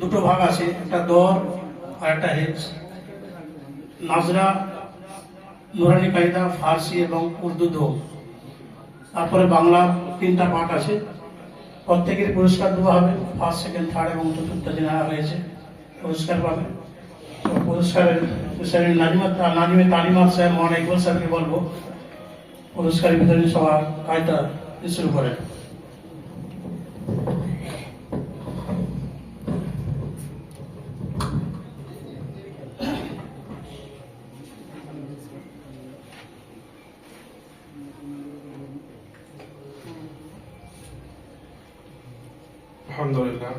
দুটো ভাগ আছে, একটা দর আর একটা হেজ। নাজরা, নুরানি কায়দা, ফার্সি এবং উর্দু দো তারপরে বাংলা তিনটা পাঠ আছে। প্রত্যেকের পুরস্কার দেওয়া হবে। ফার্স্ট, সেকেন্ড, থার্ড এবং চতুর্থ জেনারা হয়েছে, পুরস্কার পাবে। তো পুরস্কারের স্যারের নাজিমা নাজিমে তালিমাত সাহেব মহান ইকবাল সাহেবকে বলব পুরস্কার বিতরণী সভা কায়দা শুরু করেন আলহামদুলিল্লাহ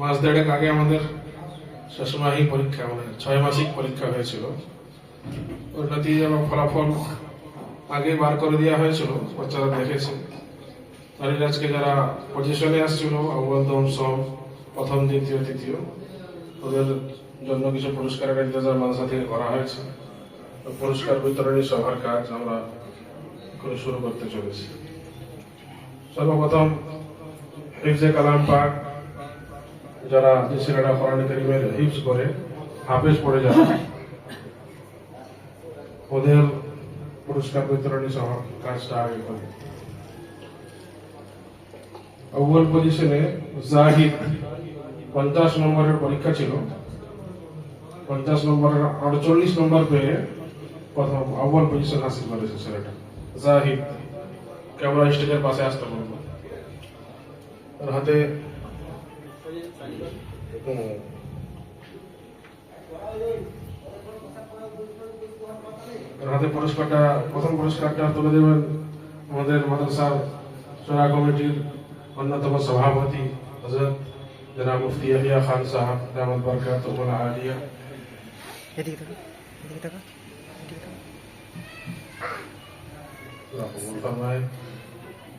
মাস দেড়েক আগে আমাদের শেষমাহি পরীক্ষা মানে ছয় মাসিক পরীক্ষা হয়েছিল। ওর নতিজা এবং ফলাফল আগে বার করে দেওয়া হয়েছিল, বাচ্চারা দেখেছে। আর আজকে যারা পজিশনে আসছিল আব্বাল দম সব প্রথম, দ্বিতীয়, তৃতীয়, ওদের জন্য কিছু পুরস্কারের ইন্তজার মাদ্রাসা থেকে করা হয়েছে। পুরস্কার বিতরণী সভার কাজ আমরা করে শুরু করতে চলেছি। সর্বপ্রথম হিফজে কালাম পাক যারা ছেলেরা কোরআন করিমের হিফজ করে হাফেজ পড়ে যাবে। ওদের পুরস্কার বিতরণী সহ কাজটা আগে করে। অব্বল পজিশনে জাহিদ পঞ্চাশ নম্বরের পরীক্ষা ছিল। পঞ্চাশ নম্বরের আটচল্লিশ নম্বর পেয়ে প্রথম অব্বল পজিশন হাসিল করেছে ছেলেটা। জাহিদ ক্যামেরা স্টেজের পাশে আসতে ওর হাতে হাতে পুরস্কারটা প্রথম পুরস্কারটা তুলে দেবেন আমাদের মাদ্রাসার সোনা কমিটির অন্যতম সভাপতি হজরত জনাব মুফতি ইয়াহিয়া খান সাহেব দামদ বরকাত আলিয়া। এদিকে তাকা এদিকে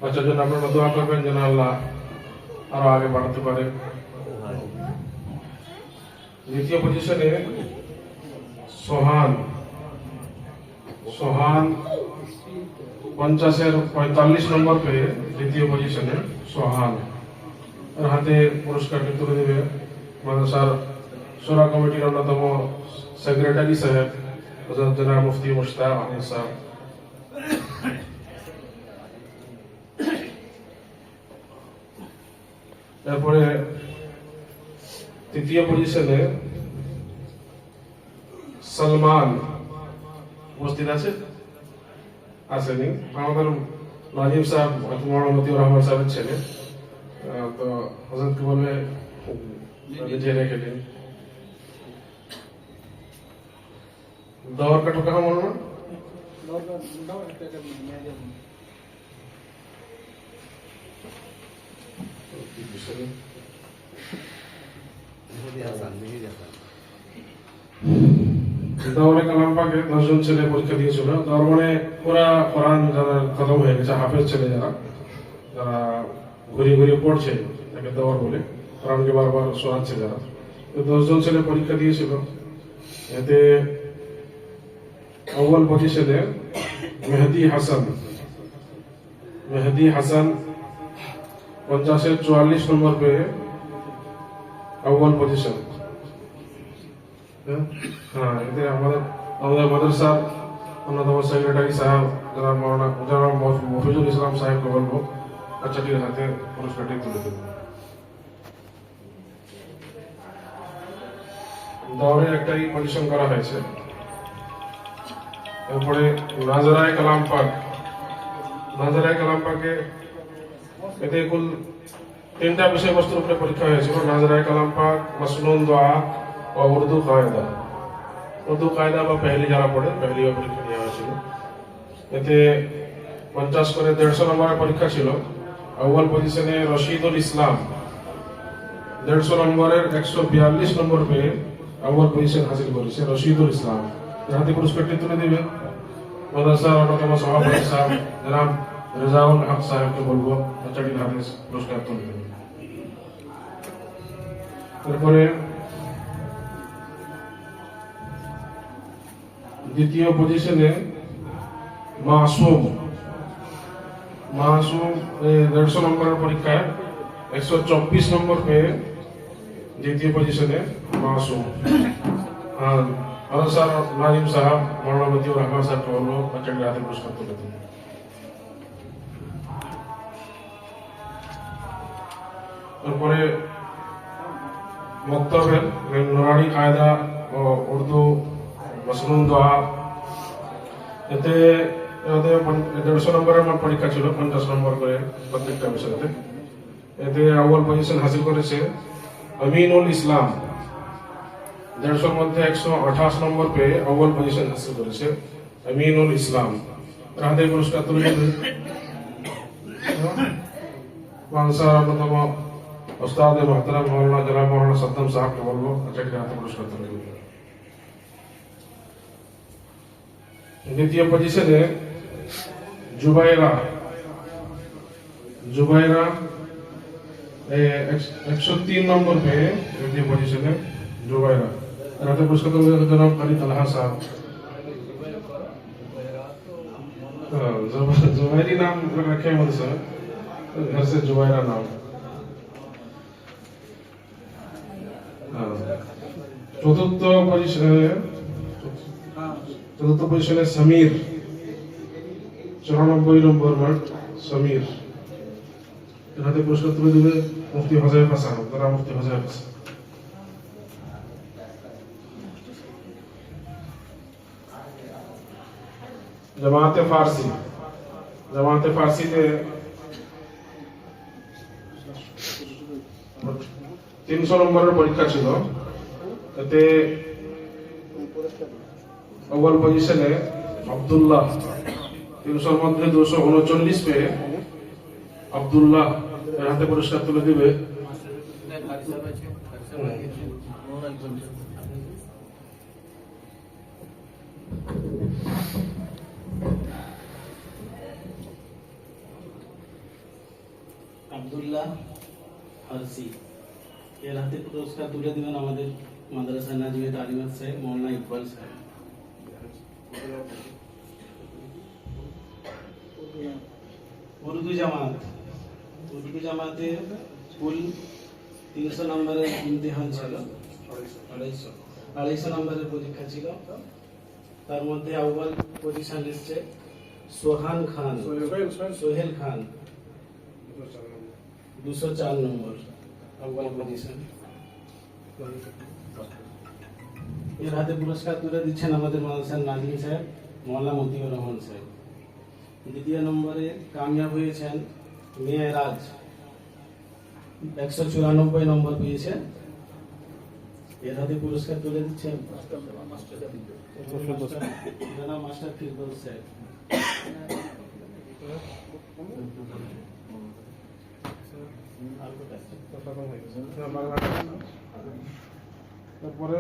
বাচ্চার জন্য আপনারা দোয়া করবেন যেন আল্লাহ আরও আগে বাড়াতে পারে। দ্বিতীয় পজিশনে সোহান। সোহান পঞ্চাশের পঁয়তাল্লিশ নম্বর পেয়ে দ্বিতীয় পজিশনে সোহান। হাতে পুরস্কারটি তুলে দেবে মাদ্রাসার সোরা কমিটির অন্যতম সেক্রেটারি সাহেব জনাব মুফতি মুশতাক আহমদ সাহেব তারপরে তৃতীয় পজিশনে সলমান উপস্থিত আছে আসেনি আমাদের নাজিম সাহেব তোমার মতিউর রহমান সাহেবের ছেলে আহ, তো হজরতকে বলবে নিজে রেখে দিন দৌড় का ठोका हम बोलना দাওরে কালাম পাকে দশজন ছেলে পরীক্ষা দিয়েছিল। তার মানে ওরা কোরআন যারা খতম হয়ে গেছে, হাফেজ ছেলে যারা যারা ঘুরে ঘুরে পড়ছে, তাকে দেওয়ার বলে কোরআনকে বারবার শোনাচ্ছে যারা। দশজন ছেলে পরীক্ষা দিয়েছিল। এতে অব্বল পজিশনে মেহেদি হাসান মেহেদি হাসান পঞ্চাশের চুয়াল্লিশ নম্বর পেয়ে अव्वल পজিশন হ্যাঁ এতে আমাদের আমাদের মাদ্রাসার অন্যতম সেক্রেটারি সাহেব যারা মৌলানা যারা মফিজুল ইসলাম সাহেবকে বলবো বাচ্চাটির হাতে পুরস্কারটি তুলে দেব দৌড়ে একটাই পজিশন করা হয়েছে তারপরে নাজরায় কালাম পাক নাজরায় কালাম পাকে এতে কুল তিনটা বিষয়বস্তুর উপরে পরীক্ষা হয়েছিল নাজরায় কালাম পাক মাসনুন দোয়া ও উর্দু কায়দা। উর্দু কায়দা বা পেহলি যারা পড়ে পেহলি পরীক্ষা নেওয়া হয়েছিল এতে পঞ্চাশ করে দেড়শো নম্বরের পরীক্ষা ছিল। আউ্বাল পজিশনে রশিদুল ইসলাম দেড়শো নম্বরের একশো বিয়াল্লিশ নম্বর পেয়ে আউ্বাল পজিশন হাসিল করেছে রশিদুল ইসলাম এর হাতে পুরস্কারটি তুলে দিবে। মাদ্রাসার অন্যতম সভাপতি সাহেব রেজাউল হক সাহেবকে বলব হাতে পুরস্কার তুলে দেবে। তারপরে দ্বিতীয় পজিশনে মাসুম। মাসুম দেড়শো নম্বরের পরীক্ষায়, একশো চব্বিশ নম্বর পেয়ে দ্বিতীয় পজিশনে মাসুম। আর আনসার নাজিম সাহেব, মৌলানা মতিউর রহমান সাহেবকে বলব বাচ্চাটির হাতে পুরস্কার তুলে দিন তারপরে বক্তব্যের নুরানি কায়দা ও উর্দু মসনুন দোয়া এতে দেড়শো নম্বরের মোট পরীক্ষা ছিল পঞ্চাশ নম্বর করে প্রত্যেকটা বিষয়তে এতে আউ্বাল পজিশন হাসিল করেছে আমিনুল ইসলাম দেড়শোর মধ্যে একশো আঠাশ নম্বর পেয়ে আউ্বাল পজিশন হাসিল করেছে আমিনুল ইসলাম এর পুরস্কার তুলে বাংসার অন্যতম ওস্তাদ মোহতারাম মৌলানা জনাব মৌলানা সদ্দাম সাহেবকে বলবো চাকরি হাতে পুরস্কার তুলে দেবে দ্বিতীয় পজিশনে জুবাইরা জুবাইরা একশো তিন নম্বর পেয়ে দ্বিতীয় পজিশনে জুবাইরা রাতে পুরস্কার তুলে দেবে জনাব আলী তালহা সাহেব हाँ, जुब- जुबैरी नाम रखे हैं मुझसे घर से जुबैरा नाम চতুর্থ পজিশনে চতুর্থ পজিশনে সমীর, চুরানব্বই নম্বর মাঠ সমীর। এর হাতে পুরস্কার তুলে দেবে মুফতি হজাইফা সাহেব তারা মুফতি হজাইফা সাহেব জামাতে ফার্সি জামাতে ফার্সিতে তিনশো নম্বরের পরীক্ষা ছিল। এতে অব্বল পজিশনে আব্দুল্লাহ তিনশোর মধ্যে দুশো উনচল্লিশ পেয়ে আব্দুল্লাহ হাতে পুরস্কার তুলে দিবে। আব্দুল্লাহ ফারসি এর হাতে পুরস্কার তুলে দিবেন আমাদের মাদ্রাসা নাজিমে তালিমাত সাহেব মৌলানা ইকবাল সাহেব। উর্দু জামাত। উর্দু জামাতে কুল তিনশো নম্বরের ইমতিহান ছিল। আড়াইশো আড়াইশো নম্বরের পরীক্ষা ছিল। তার মধ্যে আউ্বাল পজিশন এসছে সোহান খান, সোহেল খান, দুশো চার নম্বর। আউ্বাল পজিশন এর হাতে পুরস্কার তুলে দিচ্ছেন আমাদের মাদ্রাসার নাজিম সাহেব মৌলানা মতিউর রহমান সাহেব দ্বিতীয় নম্বরে কামিয়াব হয়েছেন মেয়েরাজ একশো চুরানব্বই নম্বর পেয়েছেন এর হাতে পুরস্কার তুলে দিচ্ছেন মাস্টার ফিরদৌস সাহেব আর কোথায়? তারপরে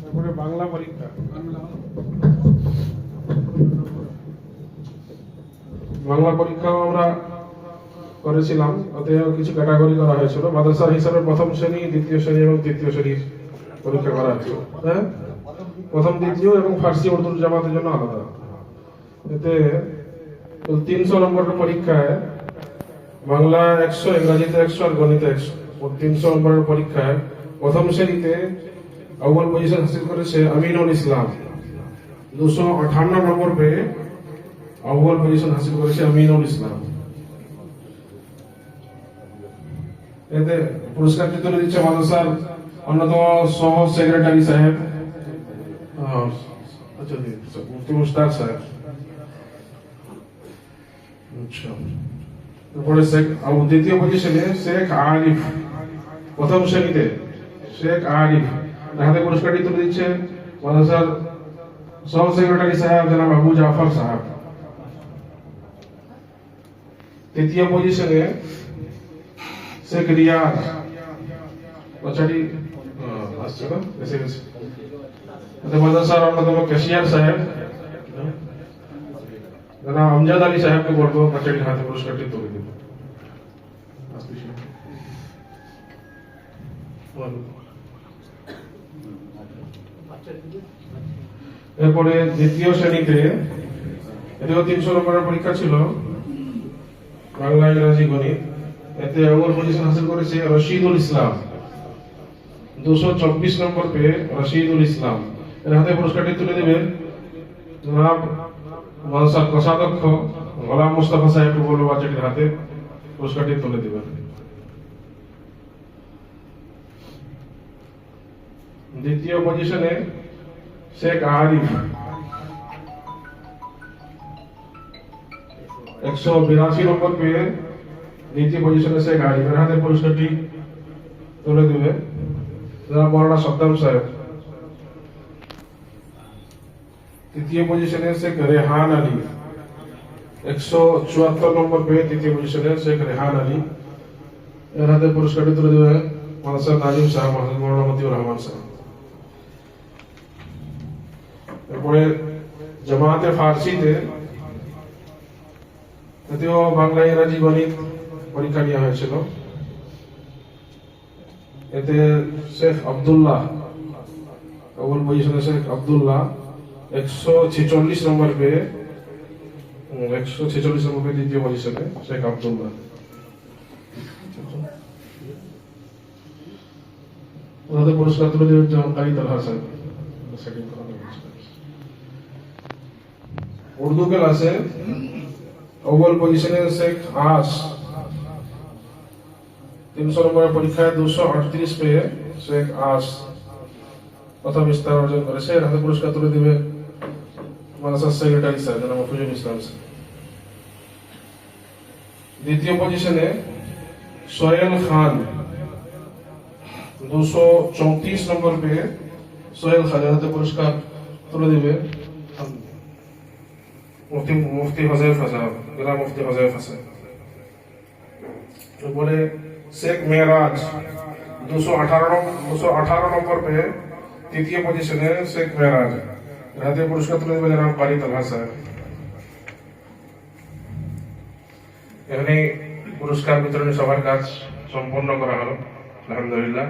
তারপরে বাংলা পরীক্ষা। বাংলা পরীক্ষাও আমরা করেছিলাম ওতেও কিছু ক্যাটাগরি করা হয়েছিল। মাদ্রাসার হিসাবে প্রথম শ্রেণি, দ্বিতীয় শ্রেণি এবং তৃতীয় শ্রেণির পরীক্ষা করা হয়েছিল। হ্যাঁ? প্রথম দ্বিতীয় এবং ফার্সি উর্দু জামাতের জন্য আলাদা। এতে তিনশো নম্বরের পরীক্ষায় বাংলা একশো ইংরাজিতে একশো আর গণিতে একশো। তিনশো নম্বরের পরীক্ষায় প্রথম শ্রেণীতে আউ্বাল পজিশন হাসিল করেছে আমিনুল ইসলাম। দুশো আঠান্ন নম্বর পেয়ে আউ্বাল পজিশন হাসিল করেছে আমিনুল ইসলাম। এতে পুরস্কারটি তুলে দিচ্ছে মাদ্রাসার অন্যতম সহ সেক্রেটারি সাহেব আচ্ছা জি, মুফতি সাহেব। আচ্ছা তারপরে শেখ আবু দ্বিতীয় পজিশনে শেখ আরিফ প্রথম শ্রেণীতে শেখ আরিফ। হাতে পুরস্কারটি তুলে দিচ্ছে মাদ্রাসার সহ সেক্রেটারি সাহেব জনাব আবু জাফর সাহেব। তৃতীয় পজিশনে শেখ রিয়াজ বাচ্চাটি আহ, আসছে না? এসে গেছে এতে মাদ্রাসার অন্যতম ক্যাশিয়ার সাহেব। জনাব আমজাদ আলী সাহেবকে বলব বাচ্চাটির হাতে পুরস্কারটি তুলে দেব। এরপরে দ্বিতীয় শ্রেণীতে, এতেও তিনশো নম্বরের পরীক্ষা ছিল বাংলা ইংরাজি গণিত। এতে অবল পজিশন হাসিল করেছে রশিদুল ইসলাম। দুশো চব্বিশ নম্বর পেয়ে রশিদুল ইসলাম। এর হাতে পুরস্কারটি তুলে দেবেন জনাব মানসার কোষাধ্যক্ষ গোলাম মুস্তাফা সাহেব বলব হাতে পুরস্কারটি তুলে দেবেন। দ্বিতীয় পজিশনে শেখ আরিফ। একশো বিরাশি নম্বর পেয়ে দ্বিতীয় পজিশনে শেখ আরিফ এর হাতে পুরস্কারটি তুলে দেবে। মৌলানা সদ্দাম সাহেব। তৃতীয় পজিশনে শেখ রেহান আলী। একশো চুয়াত্তর নম্বর পেয়ে তৃতীয় পজিশনে শেখ রেহান আলী। এর হাতে পুরস্কারটি তুলে দেবে মানসার নাজিম শাহ মৌলানা মতিউর রহমান সাহেব। এরপরে জামাতে ফার্সিতে যদিও বাংলা ইংরাজি গণিত পরীক্ষা নেওয়া হয়েছিল। এতে শেখ আবদুল্লাহ, কবুল পজিশনে শেখ আবদুল্লাহ একশো ছেচল্লিশ নম্বর পেয়ে একশো ছেচল্লিশ নম্বর পেয়ে দ্বিতীয় পজিশনে শেখ আবদুল্লাহ ওনাদের পুরস্কার তুলে দেবেন যেমন কারি তালহা সাহেব। সেকেন্ড করানো উর্দু ক্লাসে অব্বল পজিশনে শেখ আস তিনশো নম্বরের পরীক্ষায় দুশো আটত্রিশ পেয়ে শেখ আস কথা বিস্তার অর্জন করেছে। হাতে পুরস্কার তুলে দিবে মাদ্রাসার সেক্রেটারি স্যার জনাব মফিজুল ইসলাম স্যার দ্বিতীয় পজিশনে সোহেল খান, দুশো চৌত্রিশ নম্বর পেয়ে সোহেল খান এর হাতে পুরস্কার তুলে দিবে। মুফতি মুফতি হজেফা সাহেব জেলা মুফতি হজেফা সাহেব এরপরে শেখ মেহরাজ দুশো আঠারো দুশো আঠারো নম্বর পেয়ে তৃতীয় পজিশনে শেখ মেহরাজ এর হাতে পুরস্কার তুলে দেবে জনাব কারি তালহা স্যার। এখানে পুরস্কার বিতরণী সভার কাজ সম্পন্ন করা হলো। আলহামদুলিল্লাহ।